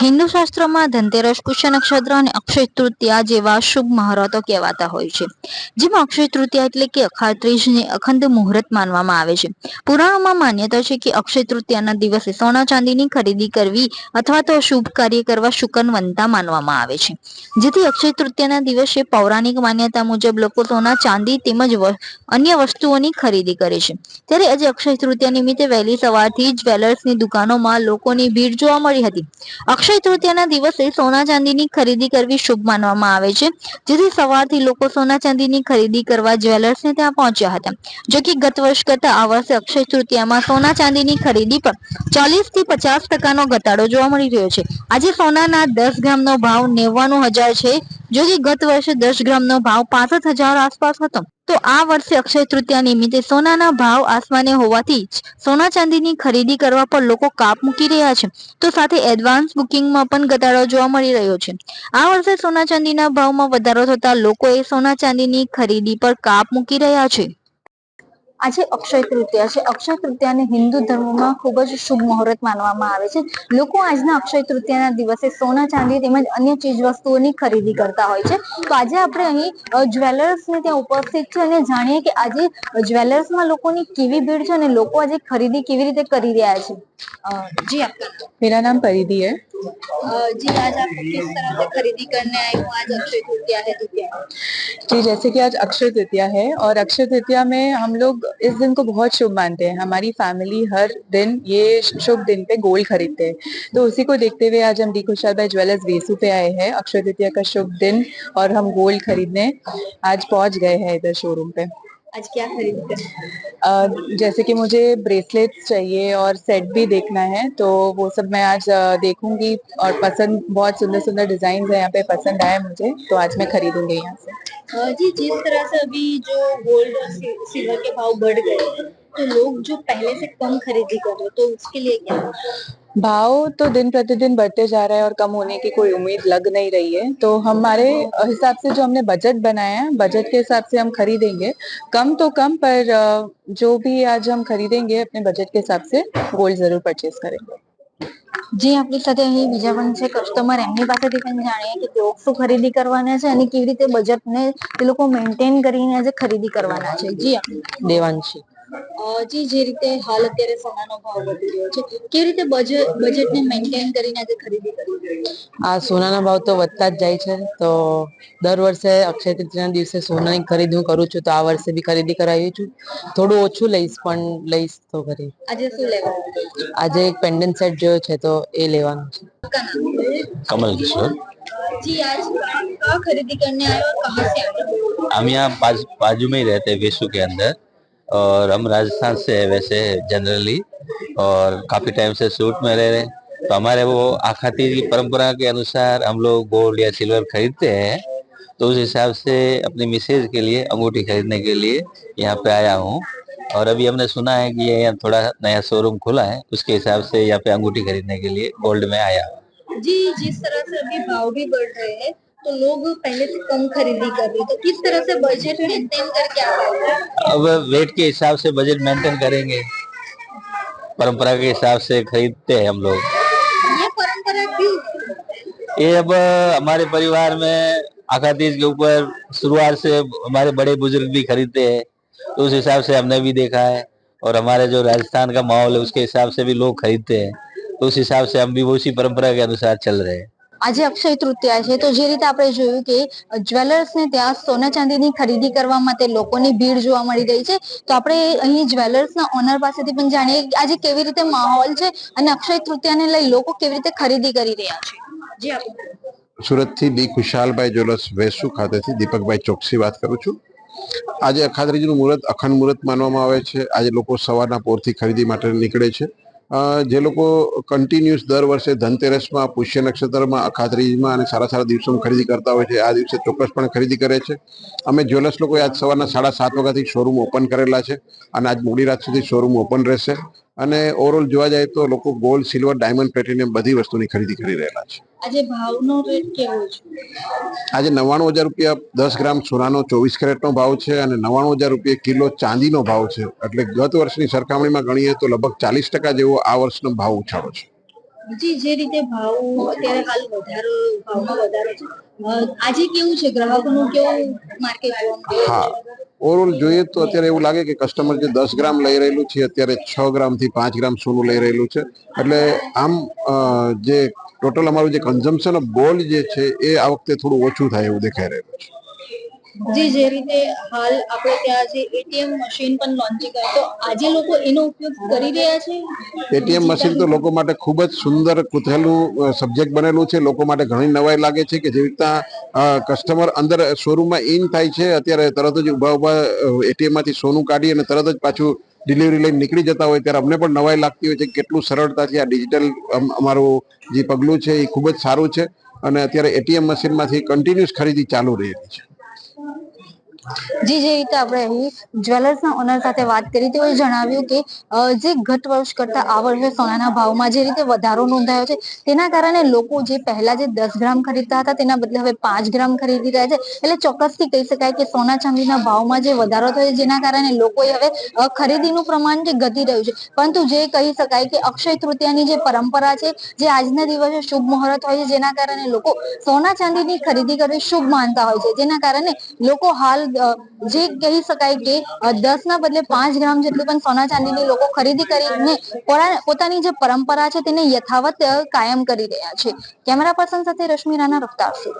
હિન્દુ શાસ્ત્રોમાં ધનતેરસ પુષ્ય નક્ષત્ર અને અક્ષય તૃતીયા જેવા શુભ મુહૂર્તો કહેવાતા હોય છે. જેમાં અક્ષય તૃતીયા એટલે કે અખાત્રીજને અખંડ મુહૂર્ત માનવામાં આવે છે. પુરાણોમાં માન્યતા છે કે અક્ષય તૃતીયાના દિવસે સોના ચાંદીની ખરીદી કરવી અથવા તો શુભ કાર્ય કરવા શુકનવંતા માનવામાં આવે છે. જેથી અક્ષય તૃતીયાના દિવસે પૌરાણિક માન્યતા મુજબ લોકો સોના, ચાંદી તેમજ અન્ય વસ્તુઓની ખરીદી કરે છે. ત્યારે આજે અક્ષય તૃતીયા નિમિત્તે વહેલી સવારથી જ જ્વેલર્સની દુકાનોમાં લોકોની ભીડ જોવા મળી હતી. અક્ષય તૃતીયાના દિવસે સોના ચાંદીની ખરીદી કરવી શુભ માનવામાં આવે છે. જેથી સવારથી લોકો સોના ચાંદીની ખરીદી કરવા જ્વેલર્સને ત્યાં પહોંચ્યા હતા. જો કે ગત વર્ષ કરતા આ વર્ષે અક્ષય તૃતીયામાં સોના ચાંદીની ખરીદી પર ચાલીસથી પચાસ ટકાનો ઘટાડો જોવા મળી રહ્યો છે. આજે સોનાના દસ ગ્રામનો ભાવ નેવ્વાણું હજાર છે. જો કે ગત વર્ષે દસ ગ્રામનો ભાવ પાસઠ હજાર આસપાસ હતો. તો આ વર્ષે અક્ષય તૃતીયા નિમિત્તે સોનાના ભાવ આસમાને હોવાથી જ સોના ચાંદીની ખરીદી કરવા પર લોકો કાપ મૂકી રહ્યા છે. તો સાથે એડવાન્સ બુકિંગમાં પણ ઘટાડો જોવા મળી રહ્યો છે. આ વર્ષે સોના ચાંદીના ભાવમાં વધારો થતા લોકોએ સોના ચાંદીની ખરીદી પર કાપ મૂકી રહ્યા છે. આજે અક્ષય તૃતીયા છે, અક્ષય તૃતીયાને હિન્દુ ધર્મમાં ખૂબ જ શુભ મુહૂર્ત માનવામાં આવે છે. લોકો આજના અક્ષય તૃતીયાના દિવસે સોના, ચાંદી તેમજ અન્ય ચીજ વસ્તુઓની ખરીદી કરતા હોય છે. તો આજે આપણે અહીં જ્વેલર્સ ને ત્યાં ઉપસ્થિત છે અને જાણીએ કે આજે જ્વેલર્સમાં લોકોની કેવી ભીડ છે અને લોકો આજે ખરીદી કેવી રીતે કરી રહ્યા છે. जी आपका मेरा नाम परिधि है। जी आज आप किस तरह से खरीदी करने आए हो? आज अक्षय तृतीया है तो जी जैसे कि आज अक्षय तृतीया है और अक्षय तृतीया में हम लोग इस दिन को बहुत शुभ मानते हैं। हमारी फैमिली हर दिन ये शुभ दिन पे गोल्ड खरीदते हैं। तो उसी को देखते हुए आज हम डी भाई ज्वेलर्स वेसू पे आए हैं। अक्षय तृतीया का शुभ दिन और हम गोल्ड खरीदने आज पहुँच गए हैं इधर शोरूम पे। आज क्या खरीदी जैसे कि मुझे ब्रेसलेट्स चाहिए और सेट भी देखना है तो वो सब मैं आज देखूँगी और पसंद बहुत सुंदर सुंदर डिज़ाइन है यहाँ पे पसंद आए मुझे तो आज मैं खरीदूँगी यहाँ से। जी जिस तरह से अभी जो गोल्ड और सिल्वर के भाव बढ़ गए तो लोग जो पहले से कम खरीदी कर रहे हैं तो उसके लिए क्या? भाव तो दिन प्रतिदिन बढ़ते जा रहा है और कम होने की कोई उम्मीद लग नहीं रही है तो हमारे हिसाब से जो हमने बजट बनाया है बजट के हिसाब से हम खरीदेंगे कम तो कम पर अ, जो भी आज हम खरीदेंगे अपने बजट के हिसाब से गोल्ड जरूर परचेज करेंगे જે આપણી સાથે અહીં બીજા પણ છે કસ્ટમર એમની પાસેથી પણ જાણીએ કે તેઓ શું ખરીદી કરવાના છે અને કેવી રીતે બજેટને તે લોકો મેન્ટેન કરીને આજે ખરીદી કરવાના છે જી આપનું देवांशी અ, જી જે રીતે હાલ અત્યારે સોનાનો ભાવ વધી રહ્યો છે કેવી રીતે બજેટ બજેટને મેન્ટેન કરીને આજે ખરીદી કરવી આ સોનાના ભાવ તો વધતા જ જાય છે તો દર વર્ષે અક્ષય તૃતીયાના દિવસે સોનાની ખરીદી હું કરું છું તો આ વર્ષે બી ખરીદી કરાવી છું થોડું ઓછું લઈશ પણ લઈશ તો ખરી આજે શું લેવાનું આજે એક પેન્ડન્ટ સેટ જોયો છે તો એ લેવાનું છે आपका नाम कमल किशोर जी आज कहाँ खरीदी करने आए हो और कहाँ से आए हो? हम यहाँ बाजू बाजू में ही रहते हैं वेसु के अंदर और हम राजस्थान से है वैसे जनरली और काफ़ी टाइम से सूट में रह रहे तो हमारे वो आखाती की परंपरा के अनुसार हम लोग गोल्ड या सिल्वर खरीदते हैं। तो उस हिसाब से अपनी मिसेज के लिए, अंगूठी खरीदने के लिए यहाँ पे आया हूँ। और अभी हमने सुना है कि यहाँ थोड़ा नया शोरूम खुला है, उसके हिसाब से यहाँ पे अंगूठी खरीदने के लिए गोल्ड में आया जी, जिस तरह से अभी भाव भी बढ़ रहे हैं तो लोग पहले से कम खरीदी कर रहे हैं तो किस तरह से बजट मेंटेन करके आ रहे हैं? अब वेट के हिसाब से बजट मेंटेन करेंगे। परंपरा के हिसाब से खरीदते हैं हम लोग। ये परंपरा क्यों? ये अब हमारे परिवार में आखा तीज के ऊपर शुरुआत से हमारे बड़े बुज़ुर्ग भी खरीदते हैं। तो उस हिसाब से हमने भी देखा है। और हमारे जो राजस्थान का माहौल है उसके हिसाब से भी लोग खरीदते हैं। तो उस हिसाब से हम भी उसी परंपरा के अनुसार चल रहे हैं। આજે અક્ષય તૃતીયા છે. તો જે રીતે આપણે જોયું કે જ્વેલર્સ ને ત્યાં સોના ચાંદીની ખરીદી કરવા માટે લોકોની ભીડ જોવા મળી રહી છે. તો આપણે અહીં જ્વેલર્સ ના ઓનર પાસેથી પણ જાણીએ આજે કેવી રીતે માહોલ છે અને અક્ષય તૃતીયાને લઈ લોકો કેવી રીતે ખરીદી કરી રહ્યા છે. સુરતથી ડી ખુશાલભાઈ જ્વેલર્સ વેસુ ખાતેથી દીપકભાઈ ચોકસી વાત કરું છું. આજે અખાત્રીજનું મુહૂર્ત અખંડ મુહૂર્ત માનવામાં આવે છે. આજે લોકો સવારના પોરથી ખરીદી માટે નીકળે છે. જે લોકો કન્ટિન્યુઅસ દર વર્ષે ધનતેરસમાં, પુષ્ય નક્ષત્રમાં, અખાત્રીજમાં અને સારા સારા દિવસોમાં ખરીદી કરતા હોય છે. આ દિવસે ચોક્કસપણે ખરીદી કરે છે. અમે જ્વેલર્સ લોકોએ આજ સવારના સાડા સાત વાગ્યાથી શોરૂમ ઓપન કરેલા છે અને આજ મોડી રાત સુધી શોરૂમ ઓપન રહેશે. અને ઓવરઓલ જોવા જાય તો લોકો ગોલ્ડ સિલ્વર ડાયમંડ પ્લેટિનિયમ બધી વસ્તુની ખરીદી કરી રહેલા છે. આજે ભાવનો રેટ કેવો છે? આજે નવ્વાણું હજાર રૂપિયા દસ ગ્રામ સોનાનો ચોવીસ કેરેટનો ભાવ છે અને નવ્વાણું હજાર રૂપિયા કિલો ચાંદીનો ભાવ છે. એટલે ગત વર્ષની સરખામણીમાં ગણીએ તો લગભગ ચાલીસ ટકા જેવો આ વર્ષનો ભાવ ઉછાળો છે. જી, જે રીતે ભાવ અત્યારે હાલ વધારો, ભાવમાં વધારો છે. આજે કેવું છે? ગ્રાહકોનું કેવું માર્કેટ હા? ઓવરઓલ જોઈએ તો અત્યારે એવું લાગે કે કસ્ટમર જે દસ ગ્રામ લઈ રહેલું છે, અત્યારે છ ગ્રામથી પાંચ ગ્રામ સોનું લઈ રહેલું છે. એટલે આમ જે ટોટલ અમારું જે કન્ઝમ્પશન ઓફ ગોલ્ડ જે છે, એ આ વખતે થોડું ઓછું થાય એવું દેખાઈ રહ્યું છે. જી, જે રીતે હાલ આપણે ત્યાં જે એટીએમ મશીન પણ લોન્ચ કર્યું તો આજે લોકો એનો ઉપયોગ કરી રહ્યા છે? એટીએમ મશીન તો લોકો માટે ખૂબ જ સુંદર કુતહેલું સબ્જેક્ટ બનેલું છે. લોકો માટે ઘણી નવાઈ લાગે છે કે જેવી રીતના કસ્ટમર અંદર શોરૂમમાં ઇન થાય છે, અત્યારે તરત જ ઊભા ઊભા એટીએમમાંથી સોનું કાઢી અને તરત જ પાછું ડિલિવરી લઈને નીકળી જતા હોય ત્યારે અમને પણ નવાઈ લાગતી હોય છે. કેટલું સરળતાથી આ ડિજિટલ અમારું જે પગલું છે એ ખૂબ જ સારું છે અને અત્યારે એટીએમ મશીનમાંથી કન્ટિન્યુઅસ ખરીદી ચાલુ રહેલી છે. જી, જે રીતે આપણે અહીં જ્વેલર્સના ઓનર સાથે વાત કરી, તેઓએ જણાવ્યું કે જે ગત વર્ષ કરતા આ વર્ષે સોનાના ભાવમાં જે રીતે વધારો નોંધાયો છે, તેના કારણે લોકો જે પહેલા જે દસ ગ્રામ ખરીદતા હતા, તેના બદલે હવે પાંચ ગ્રામ ખરીદી રહ્યા છે. એટલે ચોક્કસથી કહી શકાય કે સોના ચાંદીના ભાવમાં જે વધારો થયો, જેના કારણે લોકોએ હવે ખરીદીનું પ્રમાણ જે ઘટી રહ્યું છે. પરંતુ જે કહી શકાય કે અક્ષય તૃતીયાની જે પરંપરા છે, જે આજના દિવસે શુભ મુહૂર્ત હોય છે, જેના કારણે લોકો સોના ચાંદીની ખરીદી કરવી શુભ માનતા હોય છે, જેના કારણે લોકો હાલ જે કહી શકાય કે દસ ના બદલે પાંચ ગ્રામ જેટલું પણ સોના ચાંદીની લોકો ખરીદી કરીને પોતા- પોતાની જે પરંપરા છે તેને યથાવત કાયમ કરી રહ્યા છે. કેમેરા પર્સન સાથે રશ્મિ રાણા, રફતાર સુરત.